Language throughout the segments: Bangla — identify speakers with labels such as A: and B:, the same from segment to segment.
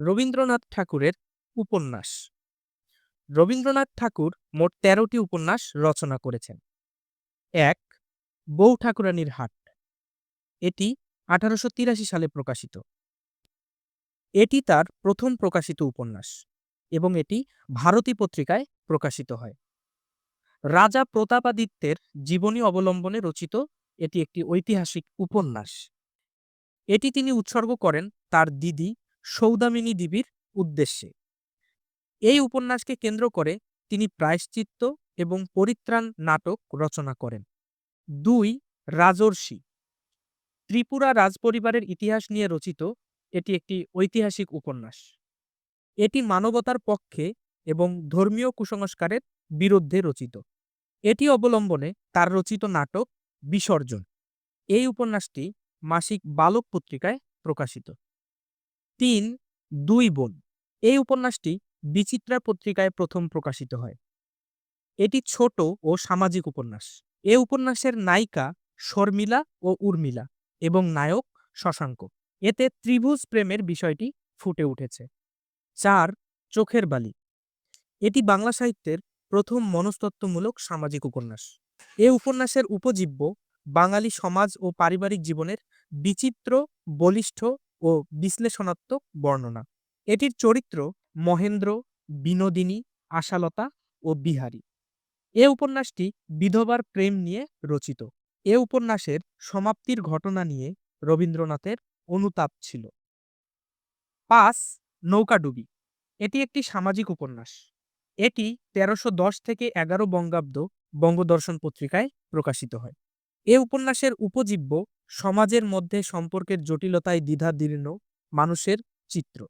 A: রবীন্দ্রনাথ ঠাকুরের উপন্যাস। রবীন্দ্রনাথ ঠাকুর মোট তেরোটি উপন্যাস রচনা করেছেন। এক, বউ ঠাকুরানীর হাট। এটি আঠারোশো তিরাশি সালে প্রকাশিত। এটি তার প্রথম প্রকাশিত উপন্যাস এবং এটি ভারতী পত্রিকায় প্রকাশিত হয়। রাজা প্রতাপাদিত্যের জীবনী অবলম্বনে রচিত এটি একটি ঐতিহাসিক উপন্যাস। এটি তিনি উৎসর্গ করেন তার দিদি সৌদামিনী দেবীর উদ্দেশ্যে। এই উপন্যাসকে কেন্দ্র করে তিনি প্রায়শ্চিত্ত এবং পরিত্রাণ নাটক রচনা করেন। দুই, রাজর্ষি। ত্রিপুরা রাজপরিবারের ইতিহাস নিয়ে রচিত এটি একটি ঐতিহাসিক উপন্যাস। এটি মানবতার পক্ষে এবং ধর্মীয় কুসংস্কারের বিরুদ্ধে রচিত। এটি অবলম্বনে তার রচিত নাটক বিসর্জন। এই উপন্যাসটি মাসিক বালক পত্রিকায় প্রকাশিত। তিন, দুই বোন। এই উপন্যাসটি বিচিত্রা পত্রিকায় প্রথম প্রকাশিত হয়। এটি ছোট ও সামাজিক উপন্যাস। এ উপন্যাসের নায়িকা শর্মিলা ও উর্মিলা এবং নায়ক শশাঙ্ক। এতে ত্রিভুজ প্রেমের বিষয়টি ফুটে উঠেছে। চার, চোখের বালি। এটি বাংলা সাহিত্যের প্রথম মনস্তত্ত্বমূলক সামাজিক উপন্যাস। এ উপন্যাসের উপজীব্য বাঙালি সমাজ ও পারিবারিক জীবনের বিচিত্র, বলিষ্ঠ ও বিশ্লেষণাত্মক বর্ণনা। এটির চরিত্র মহেন্দ্র, বিনোদিনী, আশালতা ও বিহারী। এ উপন্যাসটি বিধবার প্রেম নিয়ে রচিত। এ উপন্যাসের সমাপ্তির ঘটনা নিয়ে রবীন্দ্রনাথের অনুতাপ ছিল। পাঁচ নৌকাডুবি এটি একটি সামাজিক উপন্যাস। এটি তেরোশো দশ থেকে এগারো বঙ্গাব্দ বঙ্গদর্শন পত্রিকায় প্রকাশিত হয়। এ উপন্যাসের উপজীব্য সমাজের মধ্যে সম্পর্কের জটিলতায় দ্বিধাদীর্ণ মানুষের চিত্র।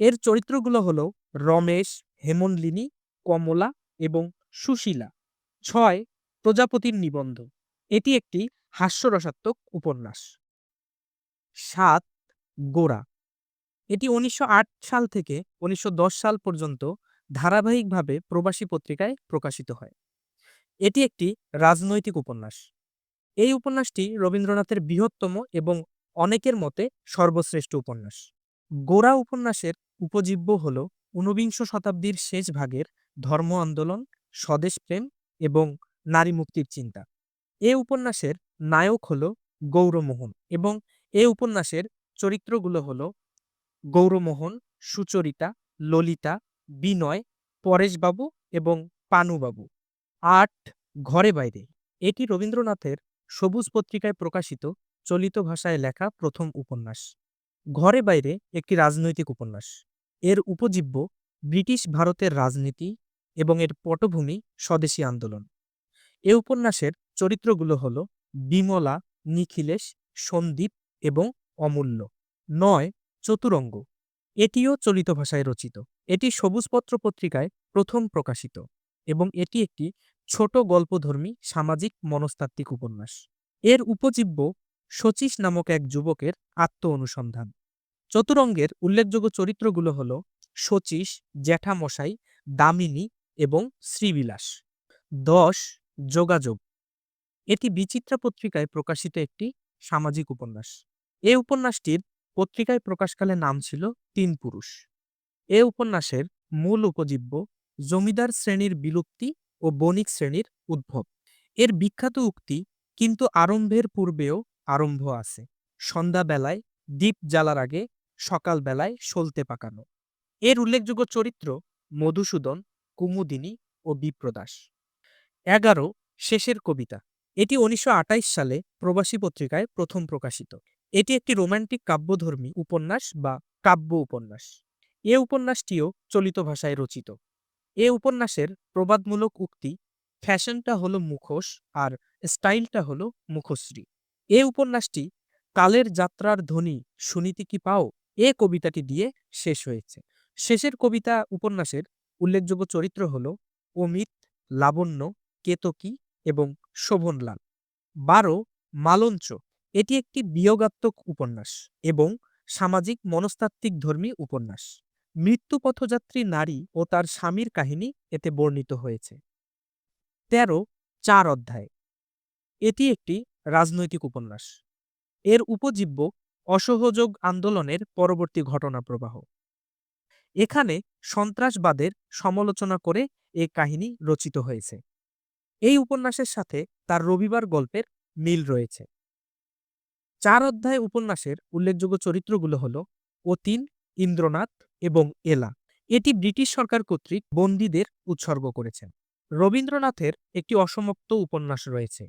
A: এর চরিত্রগুলো হলো রমেশ, হেমনলিনী, কমলা এবং সুশীলা। ছয় প্রজাপতির নিবন্ধ। এটি একটি হাস্যরসাত্মক উপন্যাস। সাত গোরা এটি উনিশশো আট সাল থেকে উনিশশো দশ সাল পর্যন্ত ধারাবাহিকভাবে প্রবাসী পত্রিকায় প্রকাশিত হয়। এটি একটি রাজনৈতিক উপন্যাস। এই উপন্যাসটি রবীন্দ্রনাথের বৃহত্তম এবং অনেকের মতে সর্বশ্রেষ্ঠ উপন্যাস। গোরা উপন্যাসের উপজীব্য হল ঊনবিংশ শতাব্দীর শেষ ভাগের ধর্ম আন্দোলন স্বদেশপ্রেম এবং নারী মুক্তির চিন্তা। এ উপন্যাসের নায়ক হল গৌরমোহন এবং এ উপন্যাসের চরিত্রগুলো হল গৌরমোহন, সুচরিতা, ললিতা, বিনয়, পরেশবাবু এবং পানুবাবু। আট ঘরে বাইরে। এটি রবীন্দ্রনাথের সবুজ পত্রিকায় প্রকাশিত চলিত ভাষায় লেখা প্রথম উপন্যাস। ঘরে বাইরে একটি রাজনৈতিক উপন্যাস। এর উপজীব্য ব্রিটিশ ভারতের রাজনীতি এবং এর পটভূমি স্বদেশী আন্দোলন। এ উপন্যাসের চরিত্রগুলো হল বিমলা, নিখিলেশ, সন্দীপ এবং অমূল্য। নয়, চতুরঙ্গ। এটিও চলিত ভাষায় রচিত। এটি সবুজপত্র পত্রিকায় প্রথম প্রকাশিত এবং এটি একটি ছোট গল্পধর্মী সামাজিক মনস্তাত্ত্বিক উপন্যাস। এর উপজীব্য শচীশ নামক এক যুবকের আত্ম অনুসন্ধান চতুরঙ্গের উল্লেখযোগ্য চরিত্রগুলো হল শচীশ, জ্যাঠামশাই, দামিনী এবং শ্রীবিলাস। দশ, যোগাযোগ। এটি বিচিত্রা পত্রিকায় প্রকাশিত একটি সামাজিক উপন্যাস। এ উপন্যাসটির পত্রিকায় প্রকাশকালে নাম ছিল তিন পুরুষ। এ উপন্যাসের মূল উপজীব্য জমিদার শ্রেণির বিলুপ্তি ও বণিক শ্রেণির উদ্ভব। এর বিখ্যাত উক্তি কিন্তু আরম্ভের পূর্বেও আরম্ভ আছে। সন্ধ্যাবেলায় দ্বীপ জ্বালার আগে সকালবেলায় সলতে পাকানো। এর উল্লেখযোগ্য চরিত্র মধুসূদন, কুমুদিনী ও বিপ্রদাস। এগারো, শেষের কবিতা। এটি উনিশশো সালে প্রবাসী পত্রিকায় প্রথম প্রকাশিত। এটি একটি রোমান্টিক কাব্যধর্মী উপন্যাস বা কাব্য উপন্যাস। এ উপন্যাসটিও চলিত ভাষায় রচিত। এ উপন্যাসের প্রবাদমূলক উক্তি ফ্যাশনটা হলো মুখোশ আর স্টাইলটা হলো মুখশ্রী। এ উপন্যাসটি কালের যাত্রার ধ্বনি শুনিতে কি পাও? এ কবিতাটি দিয়ে শেষ হয়েছে। শেষের কবিতা উপন্যাসের উল্লেখযোগ্য চরিত্র হল অমিত, লাবণ্য, কেতকী এবং শোভনলাল। বারো, মালঞ্চ। এটি একটি বিয়োগাত্মক উপন্যাস এবং সামাজিক মনস্তাত্ত্বিক ধর্মী উপন্যাস। মৃত্যুপথযাত্রী নারী ও তার স্বামীর কাহিনী এতে বর্ণিত হয়েছে। তেরো, চার অধ্যায়। এটি একটি রাজনৈতিক উপন্যাস। এর উপজীব্য অসহযোগ আন্দোলনের পরবর্তী ঘটনা প্রবাহ। এখানে সন্ত্রাসবাদের সমালোচনা করে এ কাহিনী রচিত হয়েছে। এই উপন্যাসের সাথে তার রবিবার গল্পের মিল রয়েছে। চার অধ্যায় উপন্যাসের উল্লেখযোগ্য চরিত্রগুলো হল অতীন, ইন্দ্রনাথ এবং এলা। এটি ব্রিটিশ সরকার কর্তৃক বন্দীদের উৎসর্গ করেছেন রবীন্দ্রনাথের একটি অসমাপ্ত উপন্যাস রয়েছে।